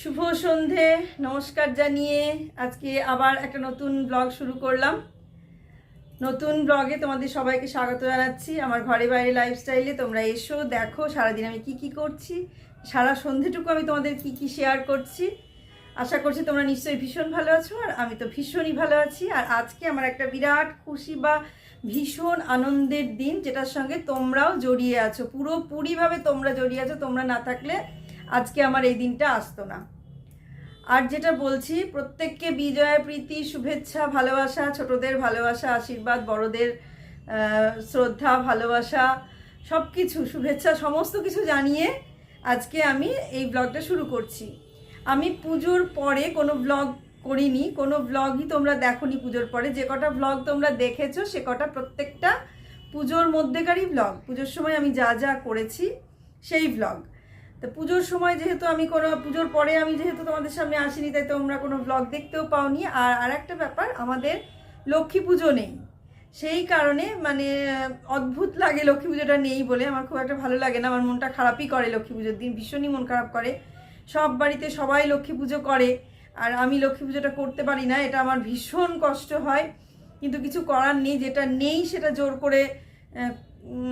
শুভ সন্ধে, নমস্কার জানিয়ে আজকে আবার একটা নতুন ব্লগ শুরু করলাম। নতুন ব্লগে তোমাদের সবাইকে স্বাগত জানাচ্ছি। আমার ঘরে বাইরে লাইফস্টাইলে তোমরা এসো, দেখো সারাদিন আমি কি কি করছি। সারা সন্ধেটুকু আমি তোমাদের কি কি শেয়ার করছি। আশা করছি তোমরা নিশ্চয়ই ভীষণ ভালো আছো, আর আমি তো ভীষণই ভালো আছি। আর আজকে আমার একটা বিরাট খুশি বা ভীষণ আনন্দের দিন, যেটার সঙ্গে তোমরাও জড়িয়ে আছো। পুরোপুরিভাবে তোমরা জড়িয়ে আছো, তোমরা না থাকলে আজকে আমার এই দিনটা আসতো না। আর যেটা বলছি, প্রত্যেককে বিজয়, প্রীতি, শুভেচ্ছা, ভালোবাসা, ছোটদের ভালোবাসা, আশীর্বাদ, বড়দের শ্রদ্ধা, ভালোবাসা সব কিছু শুভেচ্ছা, সমস্ত কিছু জানিয়ে আজকে আমি এই ব্লগটা শুরু করছি। আমি পুজোর পরে কোনো ব্লগ করিনি, কোনো ব্লগই তোমরা দেখোনি পুজোর পরে। যে কটা ব্লগ তোমরা দেখেছ, সে কটা প্রত্যেকটা পুজোর মধ্যেকারই ব্লগ। পুজোর সময় আমি যা যা করেছি, সেই ব্লগ। তো পুজোর সময় যেহেতু আমি কোনো, পুজোর পরে আমি যেহেতু তোমাদের সামনে আসিনি, তাই তোমরা কোনো ব্লগ দেখতেও পাওনি। আর আর একটা ব্যাপার, আমাদের লক্ষ্মী পুজো নেই। সেই কারণে মানে অদ্ভুত লাগে লক্ষ্মী পুজোটা নেই বলে। আমার খুব একটা ভালো লাগে না, আমার মনটা খারাপই করে লক্ষ্মী পুজোর দিন, ভীষণই মন খারাপ করে। সব বাড়িতে সবাই লক্ষ্মী পুজো করে, আর আমি লক্ষ্মী পুজোটা করতে পারি না, এটা আমার ভীষণ কষ্ট হয়। কিন্তু কিছু করার নেই, যেটা নেই সেটা জোর করে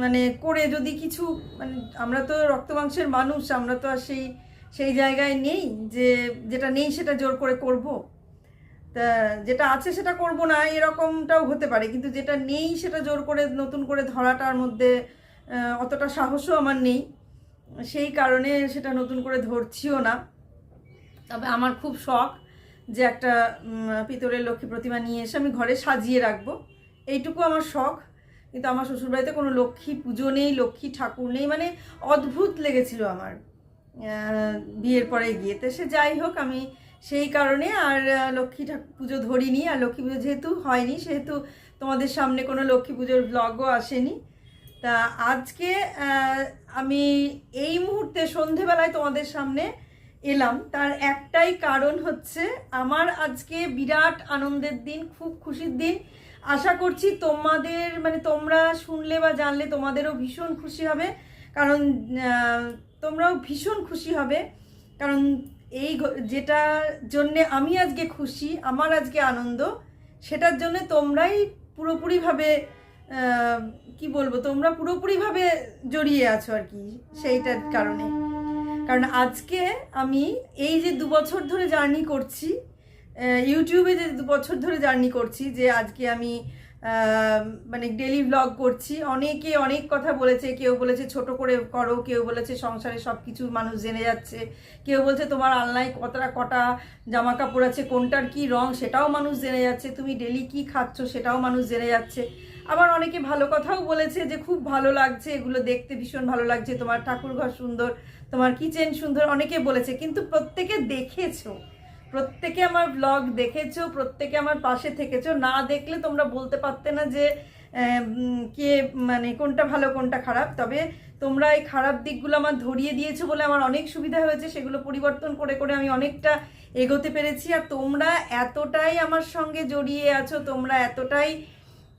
মানে করে যদি কিছু মানে আমরা তো রক্ত মাংসের মানুষ, আমরা তো আর সেই সেই জায়গায় নেই যে, যেটা নেই সেটা জোর করে করব। তা যেটা আছে সেটা করব না, এরকমটাও হতে পারে। কিন্তু যেটা নেই সেটা জোর করে, নতুন করে ধরাটার মধ্যে অতটা সাহসও আমার নেই। সেই কারণে সেটা নতুন করে ধরছিও না। তবে আমার খুব শখ যে একটা পিতলের লক্ষ্মী প্রতিমা নিয়ে এসে আমি ঘরে সাজিয়ে রাখব। এইটুকু আমার শখ। কিন্তু আমার শ্বশুরবাড়িতে কোনো লক্ষ্মী পুজো নেই, লক্ষ্মী ঠাকুর নেই মানে অদ্ভুত লেগেছিল আমার। বিয়ের পরে গিয়ে। তো সে যাই হোক, আমি সেই কারণে আর লক্ষ্মী ঠাকুর পুজো ধরিনি। আর লক্ষ্মী পুজো যেহেতু হয়নি, সেহেতু তোমাদের সামনে কোনো লক্ষ্মী পুজোর ব্লগও আসেনি। তা আজকে আমি এই মুহূর্তে সন্ধেবেলায় তোমাদের সামনে এলাম। তার একটাই কারণ হচ্ছে, আমার আজকে বিরাট আনন্দের দিন, খুব খুশির দিন। আশা করছি তোমাদের মানে তোমরা শুনলে বা জানলে তোমাদেরও ভীষণ খুশি হবে। কারণ তোমরাও ভীষণ খুশি হবে। কারণ এই যেটার জন্যে আমি আজকে খুশি, আমার আজকে আনন্দ, সেটার জন্য তোমরাই পুরোপুরিভাবে কি বলব, তোমরা পুরোপুরিভাবে জড়িয়ে আছো আর কি সেইটার কারণে। কারণ আজকে আমি এই যে দু বছর ধরে জার্নি করছি ইউটিউবে যে দু বছর ধরে জার্নি করছি, যে আজকে আমি মানে ডেলি ব্লগ করছি। অনেকে অনেক কথা বলেছে, কেউ বলেছে ছোট করে করো, কেউ বলেছে সংসারে সব কিছু মানুষ জেনে যাচ্ছে। কেউ বলছে তোমার আলনায় কতটা কটা জামা কাপড় আছে, কোনটার কি রং, সেটাও মানুষ জেনে যাচ্ছে। তুমি ডেলি কি খাচ্ছ, সেটাও মানুষ জেনে যাচ্ছে। আবার অনেকে ভালো কথাও বলেছে যে খুব ভালো লাগছে, এগুলো দেখতে ভীষণ ভালো লাগছে। তোমার ঠাকুর ঘর সুন্দর, তোমার কিচেন সুন্দর, অনেকে বলেছে। কিন্তু প্রত্যেকে দেখেছ। প্রত্যেকে আমার ব্লগ দেখেছ, প্রত্যেকে আমার পাশে থেকেছো, না দেখলে তোমরা বলতে পারতে না যে কে মানে কোনটা ভালো, কোনটা খারাপ। তবে তোমরা এই খারাপ দিকগুলো আমার ধরিয়ে দিয়েছ বলে আমার অনেক সুবিধা হয়েছে, সেগুলো পরিবর্তন করে করে আমি অনেকটা এগোতে পেরেছি। আর তোমরা এতটাই আমার সঙ্গে জড়িয়ে আছো, তোমরা এতটাই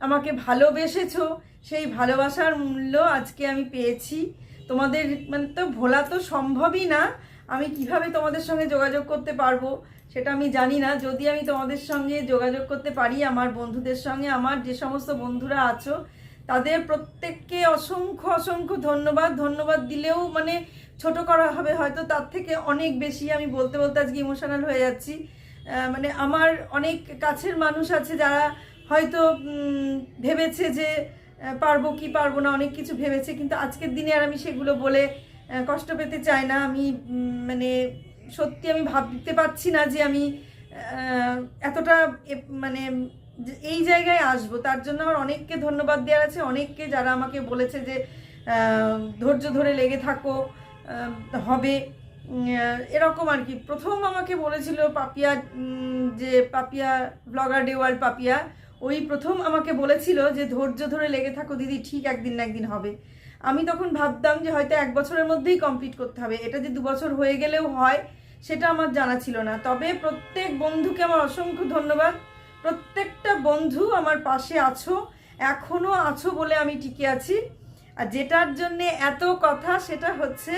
আমাকে ভালোবেসেছো, সেই ভালোবাসার মূল্য আজকে আমি পেয়েছি। তোমাদের মানে তো ভোলা তো সম্ভবই না, আমি কীভাবে তোমাদের সঙ্গে যোগাযোগ করতে পারব? সেটা আমি জানি না। যদি আমি তোমাদের সঙ্গে যোগাযোগ করতে পারি, আমার বন্ধুদের সঙ্গে, আমার যে সমস্ত বন্ধুরা আছো, তাদের প্রত্যেককে অসংখ্য অসংখ্য ধন্যবাদ। ধন্যবাদ দিলেও মানে ছোট করা হবে, হয়তো তার থেকে অনেক বেশি আমি বলতে বলতে আজকে ইমোশনাল হয়ে যাচ্ছি। মানে আমার অনেক কাছের মানুষ আছে যারা হয়তো ভেবেছে যে পারব কি পারব না, অনেক কিছু ভেবেছে, কিন্তু আজকের দিনে আর আমি সেগুলো বলে কষ্ট পেতে চাই না। আমি মানে সত্যি আমি ভাবতে পারছি না যে আমি এতটা মানে এই জায়গায় আসব। তার জন্য আমার অনেককে ধন্যবাদ দেওয়ার আছে। অনেককে যারা আমাকে বলেছে যে ধৈর্য ধরে লেগে থাকো হবে। এরকম আর কি। প্রথম আমাকে বলেছিল পাপিয়া যে Papiya blogger day world Papiya, ওই প্রথম আমাকে বলেছিল যে, ধৈর্য ধরে লেগে থাকো, দিদি, ঠিক একদিন না একদিন হবে। আমি তখন ভাবতাম যে, হয়তো এক বছরের মধ্যেই কমপ্লিট করতে হবে। এটা যে দু বছর হয়ে গেলেও হয় সেটা আমার জানা ছিল না। তবে প্রত্যেক বন্ধুকে আমার অসংখ্য ধন্যবাদ। প্রত্যেকটা বন্ধু আমার পাশে আছো, এখনও আছো বলে আমি টিকে আছি। আর যেটার জন্য এত কথা, সেটা হচ্ছে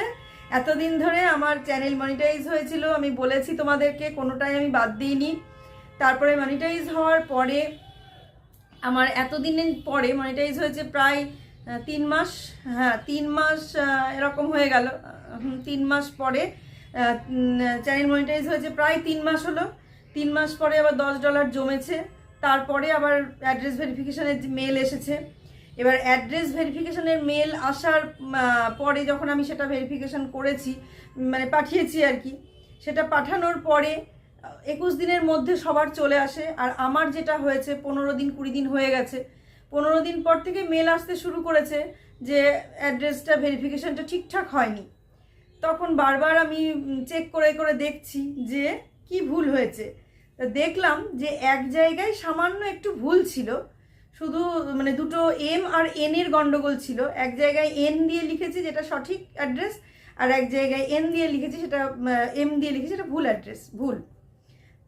এতদিন ধরে আমার চ্যানেল মনিটাইজ হয়েছিল। আমি বলেছি তোমাদেরকে, কোনোটাই আমি বাদ দিইনি। তারপরে মনিটাইজ হওয়ার পরে, আমার এতদিনের পরে মনিটাইজ হয়েছে প্রায় তিন মাস হ্যাঁ তিন মাস এরকম হয়ে গেল। তিন মাস পরে চ্যানেল মনিটাইজ হয়েছে প্রায় তিন মাস হলো। তিন মাস পরে আবার দশ ডলার জমেছে। তারপরে আবার অ্যাড্রেস ভেরিফিকেশনের মেল এসেছে। এবার অ্যাড্রেস ভেরিফিকেশানের মেল আসার পরে যখন আমি সেটা ভেরিফিকেশান করেছি মানে পাঠিয়েছি আর কি, সেটা পাঠানোর পরে একুশ দিনের মধ্যে সবার চলে আসে। আর আমার যেটা হয়েছে, পনেরো দিন, কুড়ি দিন হয়ে গেছে। পনেরো দিন পর থেকে মেল আসতে শুরু করেছে যে অ্যাড্রেসটা ভেরিফিকেশানটা ঠিকঠাক হয়নি। তখন বারবার আমি চেক করে করে দেখছি যে কি ভুল হয়েছে। তা দেখলাম যে এক জায়গায় সামান্য একটু ভুল ছিল। শুধু মানে দুটো এম আর এন এর গন্ডগোল ছিল। এক জায়গায় এন দিয়ে লিখেছি যেটা সঠিক অ্যাড্রেস আর এক জায়গায় এন দিয়ে লিখেছি সেটা এম দিয়ে লিখেছি সেটা ভুল অ্যাড্রেস ভুল।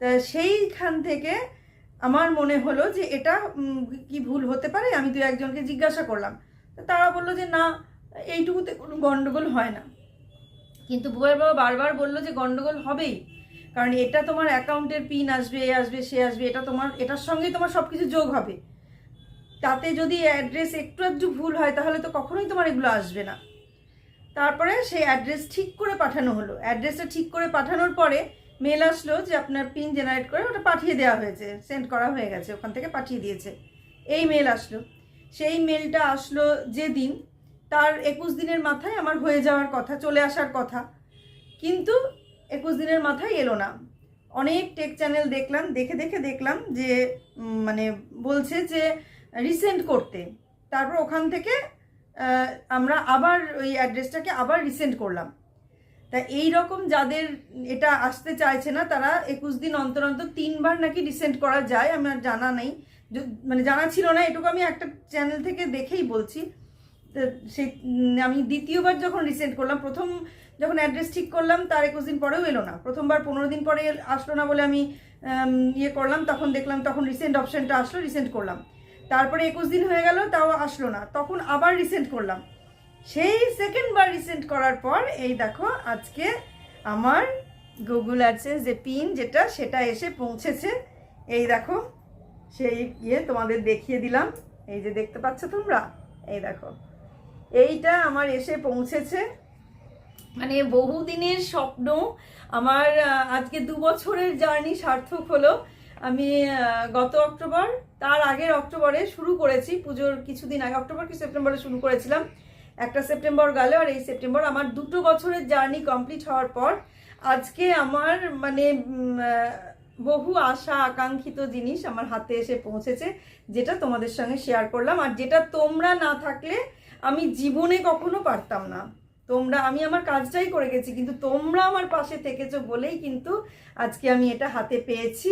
তা সেইখান থেকে আমার মনে হলো যে এটা কি ভুল হতে পারে? আমি দু একজনকে জিজ্ঞাসা করলাম। তারা বলল যে না, এইটুকুতে কোনো গন্ডগোল হয় না। কিন্তু বউয়ের বাবা বারবার বলল যে গন্ডগোল হবেই। কারণ এটা তোমার অ্যাকাউন্টের পিন আসবে, এ আসবে, সে আসবে, এটা তোমার, এটার সঙ্গে তোমার সব কিছু যোগ হবে। তাতে যদি অ্যাড্রেস একটু একটু ভুল হয়, তাহলে তো কখনোই তোমার এগুলো আসবে না। তারপরে সেই অ্যাড্রেস ঠিক করে পাঠানো হলো। অ্যাড্রেসটা ঠিক করে পাঠানোর পরে মেল আসলো যে আপনার পিন জেনারেট করে ওটা পাঠিয়ে দেওয়া হয়েছে, সেন্ড করা হয়ে গেছে, ওখান থেকে পাঠিয়ে দিয়েছে। এই মেল আসলো। সেই মেলটা আসলো যেদিন তার একুশ দিনের মাথায় আমার হয়ে যাওয়ার কথা, চলে আসার কথা। কিন্তু একুশ দিনের মাথায় এলো না। অনেক টেক চ্যানেল দেখলাম, দেখে দেখে দেখলাম যে মানে বলছে যে রিসেন্ট করতে। তারপর ওখান থেকে আমরা আবার ওই অ্যাড্রেসটাকে আবার রিসেন্ট করলাম। তা এই রকম যাদের এটা আসতে চাইছে না, তারা একুশ দিন অন্তর অন্তর তিনবার নাকি রিসেন্ট করা যায়, আমার জানা নেই। মানে জানা ছিল না, এটুকু আমি একটা চ্যানেল থেকে দেখেই বলছি। সেই আমি দ্বিতীয়বার যখন রিসেন্ট করলাম, প্রথম যখন অ্যাড্রেস ঠিক করলাম, তার একুশ দিন পরেও এলো না। প্রথমবার পনেরো দিন পরে আসলো না বলে আমি ইয়ে করলাম, তখন দেখলাম, তখন রিসেন্ট অপশনটা আসলো রিসেন্ট করলাম। তারপরে একুশ দিন হয়ে গেল, তাও আসলো না। তখন আবার রিসেন্ট করলাম। সেই সেকেন্ড বার রিসেন্ট করার পর, এই দেখো, আজকে আমার গুগল অ্যাডসেন্স যে পিন যেটা, সেটা এসে পৌঁছেছে। এই দেখো, সেই ইয়ে তোমাদের দেখিয়ে দিলাম। এই যে দেখতে পাচ্ছ তোমরা? এই দেখো। এইটা আমার এসে পৌঁছেছে। মানে বহুদিনের স্বপ্ন, আমার আজকে দু বছরের জার্নি সার্থক হলো। আমি গত অক্টোবর, তার আগের অক্টোবরে শুরু করেছি পুজোর কিছুদিন আগে, অক্টোবর কি সেপ্টেম্বরে শুরু করেছিলাম। একটা সেপ্টেম্বর গেল আর এই সেপ্টেম্বর আমার দুটো বছরের জার্নি কমপ্লিট হওয়ার পর আজকে আমার মানে বহু আশা, আকাঙ্ক্ষিত জিনিস আমার হাতে এসে পৌঁছেছে, যেটা তোমাদের সঙ্গে শেয়ার করলাম। আর যেটা তোমরা না থাকলে আমি জীবনে কখনো পারতাম না। তোমরা, আমি আমার কাজটাই করে গেছি, কিন্তু তোমরা আমার পাশে থেকেছো বলেই কিন্তু আজকে আমি এটা হাতে পেয়েছি।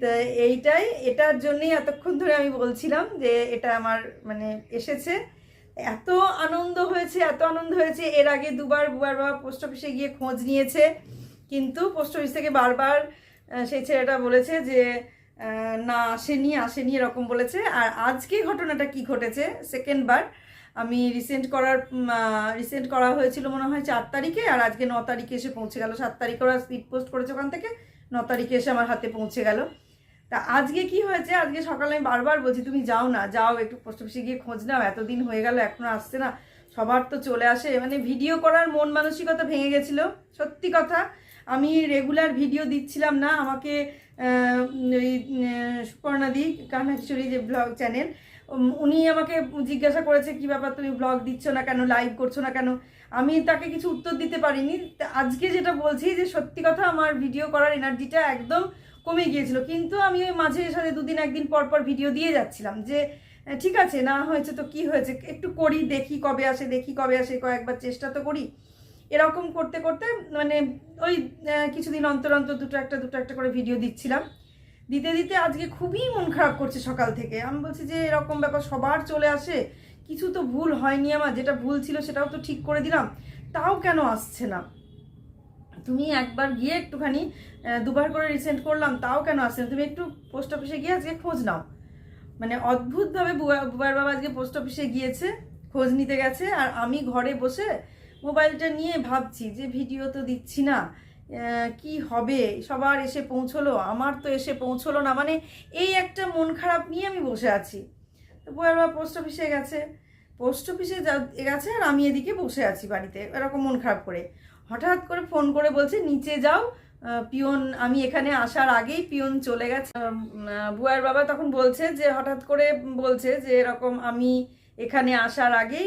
তো এইটাই, এটার জন্যই এতক্ষণ ধরে আমি বলছিলাম যে এটা আমার মানে এসেছে। এত আনন্দ হয়েছে, এত আনন্দ হয়েছে। এর আগে দুবার, বুবার বাবা পোস্ট অফিসে গিয়ে খোঁজ নিয়েছে, কিন্তু পোস্ট অফিস থেকে বারবার সেই ছেলেটা বলেছে যে না, আসেনি আসেনি, এরকম বলেছে। আর আজকে ঘটনাটা কি ঘটেছে? সেকেন্ড বার। আমি রিসেন্ট করার রিসেন্ট করা হয়েছিল মনে হয় চার তারিখে, আর আজকে ন তারিখে এসে পৌঁছে গেল। সাত তারিখে ওরা স্পিড পোস্ট করেছে ওখান থেকে, ন তারিখে এসে আমার হাতে পৌঁছে গেল। তা আজকে কি হয়েছে? আজকে সকালে আমি বারবার বলছি, তুমি যাও না, যাও, একটু পোস্ট অফিসে গিয়ে খোঁজ নাও, এতদিন হয়ে গেল, এখনও আসছে না। সবার তো চলে আসে। মানে ভিডিও করার মন মানসিকতা ভেঙে গেছিল, সত্যি কথা। আমি রেগুলার ভিডিও দিচ্ছিলাম না, আমাকে ওই সুপর্ণাদি কান্নাকিশোরী যে ব্লগ চ্যানেল উনি আমাকে জিজ্ঞাসা করেছে, কি ব্যাপার, তুমি ব্লগ দিচ্ছ না কেন? লাইভ করছ না কেন? আমি তাকে কিছু উত্তর দিতে পারিনি। আজকে যেটা বলছি যে, সত্যি কথা আমার ভিডিও করার এনার্জিটা একদম কমে গিয়েছিল। কিন্তু আমি ওই মাঝে সাথে দুদিন, একদিন পর পর ভিডিও দিয়ে যাচ্ছিলাম যে ঠিক আছে, না হয়েছে তো কি হয়েছে? একটু করি, দেখি কবে আসে, দেখি কবে আসে, কয়েকবার চেষ্টা তো করি। এরকম করতে করতে মানে ওই কিছুদিন অন্তর অন্তর দুটো একটা দুটো একটা করে ভিডিও দিচ্ছিলাম। দিতে দিতে আজকে খুবই মন খারাপ করছে সকাল থেকে। আমি বলছি যে, এরকম ব্যাপার সবার চলে আসে, কিছু তো ভুল হয়নি আমার, যেটা ভুল ছিল সেটাও তো ঠিক করে দিলাম, তাও কেন আসছে না? তুমি একবার গিয়ে একটুখানি দুবার করে রিসেন্ট করলাম, তাও কেন আসছে না? তুমি একটু পোস্ট অফিসে গিয়ে আজকে খোঁজ নাও। মানে অদ্ভুতভাবে বুবার বাবা আজকে পোস্ট অফিসে গিয়েছে, খোঁজ নিতে গেছে, আর আমি ঘরে বসে মোবাইলটা নিয়ে ভাবছি যে ভিডিও তো দিচ্ছি না। কি হবে? সবার এসে পৌঁছলো? আমার তো এসে পৌঁছলো না। মানে এই একটা মন খারাপ নিয়ে আমি বসে আছি। তো বউয়ের বাবা পোস্ট অফিসে গেছে। পোস্ট অফিসে গেছে আর আমি এদিকে বসে আছি বাড়িতে, এরকম মন খারাপ করে। হঠাৎ করে ফোন করে বলছে, নিচে যাও। পিয়ন, আমি এখানে আসার আগেই পিয়ন চলে গেছে। বুয়ার বাবা তখন বলছে যে, হঠাৎ করে বলছে যে, এরকম আমি এখানে আসার আগেই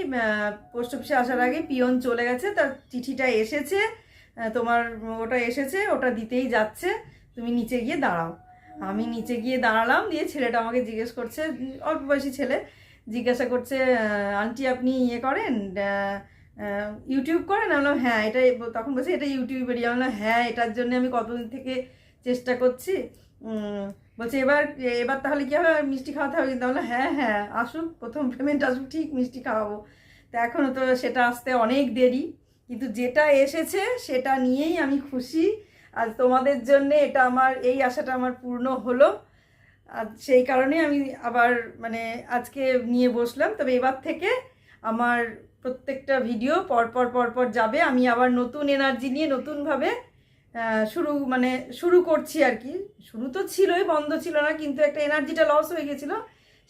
পোস্ট অফিসে আসার আগে পিয়ন চলে গেছে। তার চিঠিটা এসেছে। তোমার ওটা এসেছে, ওটা দিতেই যাচ্ছে। তুমি নিচে গিয়ে দাঁড়াও। আমি নিচে গিয়ে দাঁড়ালাম, দিয়ে ছেলেটা আমাকে জিজ্ঞেস করছে, অল্প বয়সী ছেলে, জিজ্ঞাসা করছে আন্টি আপনি ইয়ে করেন? ইউটিউব করেন? আমি বললাম হ্যাঁ এটা তখন বলছে, এটা ইউটিউবেরই আমি বললাম হ্যাঁ এটার জন্য আমি কতদিন থেকে চেষ্টা করছি? বলছে, এবার এবার তাহলে কী হবে? মিষ্টি খাওয়াতে হবে? কিন্তু আমি বললাম হ্যাঁ হ্যাঁ আসুক প্রথম পেমেন্ট আসুক, ঠিক মিষ্টি খাওয়াবো। তো এখনও তো সেটা আসতে অনেক দেরি। কিন্তু যেটা এসেছে সেটা নিয়েই আমি খুশি। আর তোমাদের জন্য এটা আমার, এই আশাটা আমার পূর্ণ হলো। আর সেই কারণে আমি আবার মানে আজকে নিয়ে বসলাম। তবে এবার থেকে আমার প্রত্যেকটা ভিডিও পরপর পরপর যাবে। আমি আবার নতুন এনার্জি নিয়ে নতুনভাবে শুরু মানে শুরু করছি আর কি। শুরু তো ছিলই, বন্ধ ছিল না, কিন্তু একটা এনার্জিটা লস হয়ে গেছিল।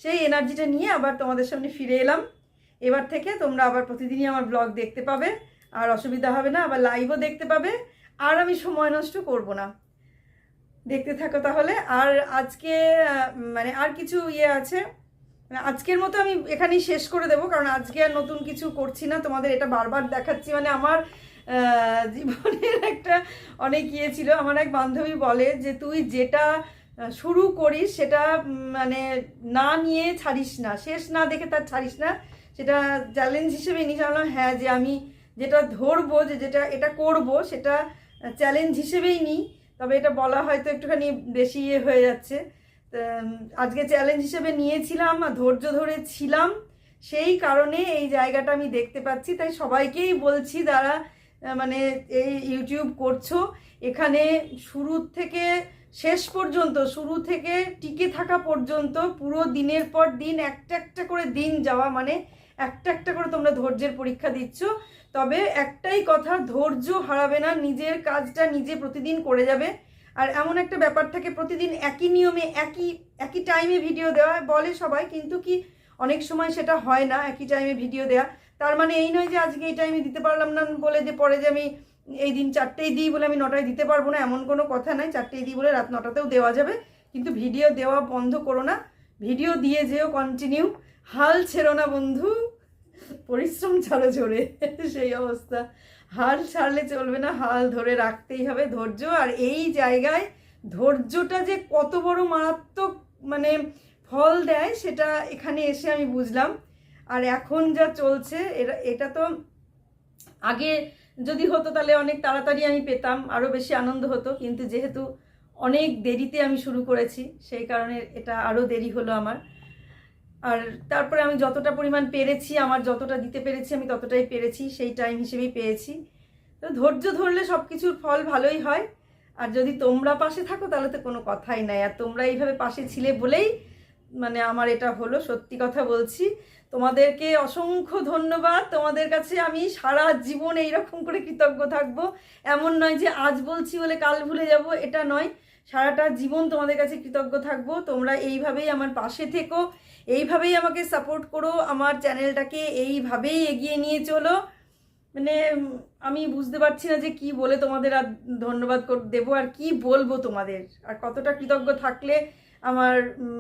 সেই এনার্জিটা নিয়ে আবার তোমাদের সামনে ফিরে এলাম। এবার থেকে তোমরা আবার প্রতিদিনই আমার ব্লগ দেখতে পাবে। আর অসুবিধা হবে না, আবার লাইভও দেখতে পাবে। আর আমি সময় নষ্ট করব না। দেখতে থাকো তাহলে। আর আজকে মানে আর কিছু ইয়ে আছে? মানে আজকের মতো আমি এখানেই শেষ করে দেবো, কারণ আজকে আর নতুন কিছু করছি না। তোমাদের এটা বারবার দেখাচ্ছি। মানে আমার জীবনের একটা অনেক ইয়ে ছিল। আমার এক বান্ধবী বলে যে, তুই যেটা শুরু করিস, সেটা মানে না নিয়ে ছাড়িস না। শেষ না দেখে তার ছাড়িস না। সেটা চ্যালেঞ্জ হিসেবে নিয়ে হ্যাঁ যে আমি যেটা ধরবো, যে যেটা এটা করব, সেটা চ্যালেঞ্জ হিসেবেই নিই। তবে এটা বলা হয়তো একটুখানি বেশি ইয়ে হয়ে যাচ্ছে। আজকে চ্যালেঞ্জ হিসেবে নিয়েছিলাম আর ধৈর্য ধরে ছিলাম। সেই কারণে এই জায়গাটা আমি দেখতে পাচ্ছি। তাই সবাইকেই বলছি যারা মানে এই ইউটিউব করছ, এখানে শুরু থেকে শেষ পর্যন্ত, শুরু থেকে টিকে থাকা পর্যন্ত পুরো দিনের পর দিন একটা একটা করে দিন যাওয়া মানে একটা একটা করে তোমরা ধৈর্যের পরীক্ষা দিচ্ছ, তবে একটাই কথা, ধৈর্য হারাবে না, নিজের কাজটা নিজে প্রতিদিন করে যাবে। আর এমন একটা ব্যাপার থাকে, প্রতিদিন একই নিয়মে, একই একই টাইমে ভিডিও দেওয়া, বলে সবাই, কিন্তু কি অনেক সময় সেটা হয় না, একই টাইমে ভিডিও দেওয়া তার মানে এই নয় যে আজকে এই টাইমে দিতে পারলাম না বলে যে পরে যে আমি এই দিন চারটেই দিই বলে আমি নটায় দিতে পারব না, এমন কোনো কথা নাই। চারটেই দিই বলে রাত নটাতেও দেওয়া যাবে। কিন্তু ভিডিও দেওয়া বন্ধ করো না। ভিডিও দিয়ে যেও কন্টিনিউ হাল ছেড়ো না বন্ধু। পরিশ্রম ছাড়ো জোরে। সেই অবস্থা। হাল ছাড়লে চলবে না, হাল ধরে রাখতেই হবে ধৈর্য। আর এই জায়গায় ধৈর্যটা যে কত বড় মারাত্মক মানে ফল দেয়, সেটা এখানে এসে আমি বুঝলাম। আর এখন যা চলছে এটা এটা তো আগে যদি হতো তাহলে অনেক তাড়াতাড়ি আমি পেতাম আরও বেশি আনন্দ হতো। কিন্তু যেহেতু অনেক দেরিতে আমি শুরু করেছি, সেই কারণে এটা আরও দেরি হলো আমার। আর তারপরে আমি যতটা পরিমাণ পেরেছি, আমার যতটা দিতে পেরেছি, আমি ততটাই পেরেছি, সেই টাইম হিসেবেই পেয়েছি। তো ধৈর্য ধরলে সব কিছুর ফল ভালোই হয়। আর যদি তোমরা পাশে থাকো, তাহলে তো কোনো কথাই নাই। আর তোমরা এইভাবে পাশে ছিলে বলেই মানে আমার এটা হলো, সত্যি কথা বলছি। তোমাদেরকে অসংখ্য ধন্যবাদ। তোমাদের কাছে আমি সারা জীবন এইরকম করে কৃতজ্ঞ থাকব। এমন নয় যে আজ বলছি বলে কাল ভুলে যাব, এটা নয়। সারাটা জীবন তোমাদের কাছে কৃতজ্ঞ থাকব। তোমরা এইভাবেই আমার পাশে থেকো, এইভাবেই আমাকে সাপোর্ট করো, আমার চ্যানেলটাকে এইভাবেই এগিয়ে নিয়ে চলো। মানে আমি বুঝতে পারছি না যে কি বলে তোমাদের আর ধন্যবাদ দেবো আর কি বলব তোমাদের। আর কতটা কৃতজ্ঞ থাকলে আমার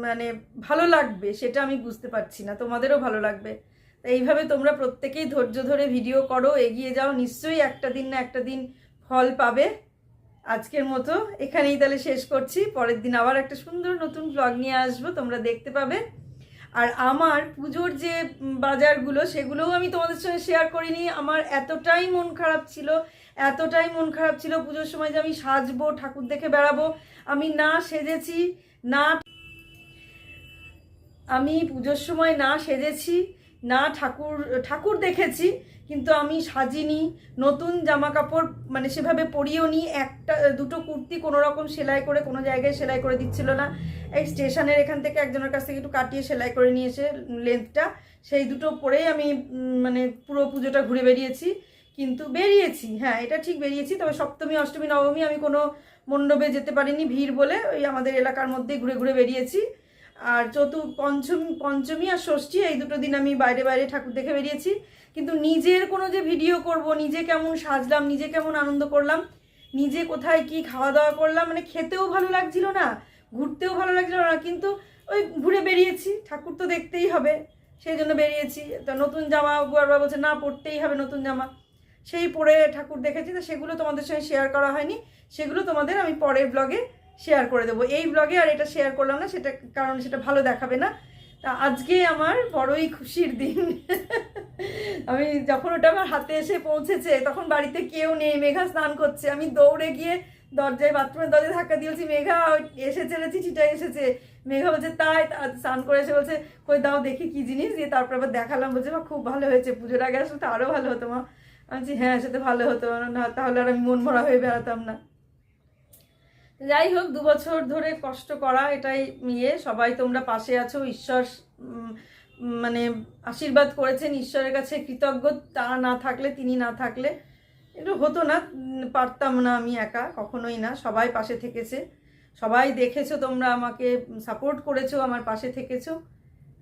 মানে ভালো লাগবে সেটা আমি বুঝতে পারছি না, তোমাদেরও ভালো লাগবে। তাই এইভাবে তোমরা প্রত্যেকেই ধৈর্য ধরে ভিডিও করো, এগিয়ে যাও, নিশ্চয়ই একটা দিন না একটা দিন ফল পাবে। আজকের মতো এখানেই তাহলে শেষ করছি। পরের দিন আবার একটা সুন্দর নতুন ব্লগ নিয়ে আসব, তোমরা দেখতে পাবে। আর আমার পুজোর যে বাজারগুলো, সেগুলোও আমি তোমাদের সঙ্গে শেয়ার করিনি। আমার এতটাই মন খারাপ ছিল, এতটাই মন খারাপ ছিল পুজোর সময় যে আমি সাজবো, ঠাকুর দেখে বেড়াবো। আমি না সেজেছি, না আমি পুজোর সময় না সেজেছি, না ঠাকুর ঠাকুর দেখেছি। কিন্তু আমি সাজিনি, নতুন জামা কাপড় মানে সেভাবে পরিও নি একটা, দুটো কুর্তি কোনো রকম সেলাই করে, কোনো জায়গায় সেলাই করে দিচ্ছিল না। এই স্টেশনের এখান থেকে একজনের কাছ থেকে একটু কাটিয়ে সেলাই করে নিয়ে এসে লেন্থটা। সেই দুটো পরেই আমি মানে পুরো পুজোটা ঘুরে বেরিয়েছি কিন্তু বেরিয়েছি হ্যাঁ এটা ঠিক বেরিয়েছি। তবে সপ্তমী, অষ্টমী, নবমী আমি কোনো মণ্ডপে যেতে পারিনি, ভিড় বলে ওই আমাদের এলাকার মধ্যে ঘুরে ঘুরে বেরিয়েছি। আর চতু, পঞ্চমী পঞ্চমী আর ষষ্ঠী এই দুটো দিন আমি বাইরে বাইরে ঠাকুর দেখে বেরিয়েছি। কিন্তু নিজের কোনো যে ভিডিও করব, নিজে কেমন সাজলাম, নিজে কেমন আনন্দ করলাম, নিজে কোথায় কি খাওয়া দাওয়া করলাম মানে খেতেও ভালো লাগছিল না, ঘুরতেও ভালো লাগছিল না, কিন্তু ওই ঘুরে বেরিয়েছি, ঠাকুর তো দেখতেই হবে, সেই জন্য বেরিয়েছি, তো নতুন জামা বুয়ারবা বলছে, না, পরতেই হবে নতুন জামা। সেই পরে ঠাকুর দেখেছি, তো সেগুলো তোমাদের সঙ্গে শেয়ার করা হয়নি, সেগুলো তোমাদের আমি পরের ব্লগে শেয়ার করে দেবো। এই ব্লগে আর এটা শেয়ার করলাম না, সেটা কারণ সেটা ভালো দেখাবে না। তা আজকে আমার বড়ই খুশির দিন। আমি যখন ওটা আমার হাতে এসে পৌঁছেছে, তখন বাড়িতে কেউ নেই, মেঘা স্নান করছে। আমি দৌড়ে গিয়ে দরজায়, বাথরুমের দরজায় ধাক্কা দিয়েছি। মেঘা এসেছে রে চিঠিটা এসেছে। মেঘা বলছে, তাই স্নান করে এসে বলছে, কই দাও দেখি কি জিনিস? দিয়ে তারপর আবার দেখালাম। বলছে, মা, খুব ভালো হয়েছে। পুজোর আগে আসলে তো আরও ভালো হতো, মা। আমি বলছি হ্যাঁ সেটা ভালো হতো। না, তাহলে আর আমি মন মরা হয়ে বেড়াতাম না। যাই হোক দু বছর ধরে কষ্ট করা এটাই ইয়ে সবাই তোমরা পাশে আছো, ঈশ্বর মানে আশীর্বাদ করেছেন, ঈশ্বরের কাছে কৃতজ্ঞ। তা না থাকলে, তিনি না থাকলে এটা হতো না পারতাম না আমি একা, কখনোই না। সবাই পাশে থেকেছে। সবাই দেখেছ তোমরা আমাকে সাপোর্ট করেছ, আমার পাশে থেকেছো।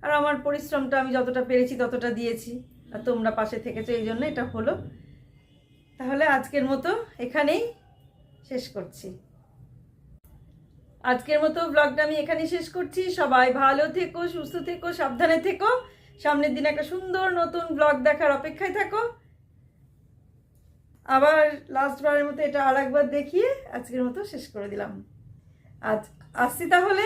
আর আমার পরিশ্রমটা আমি যতটা পেরেছি ততটা দিয়েছি। আর তোমরা পাশে থেকেছো, এই জন্য এটা হলো। তাহলে আজকের মতো এখানেই শেষ করছি। আজকের মতো ব্লগটা আমি এখানে শেষ করছি। সবাই ভালো থেকো, সুস্থ থেকো, সাবধানে থেকো। সামনের দিন একটা সুন্দর নতুন ব্লগ দেখার অপেক্ষায় থাকো। আবার লাস্টবারের মতো এটা আর একবার দেখিয়ে আজকের মতো শেষ করে দিলাম। আজ আসছি তাহলে।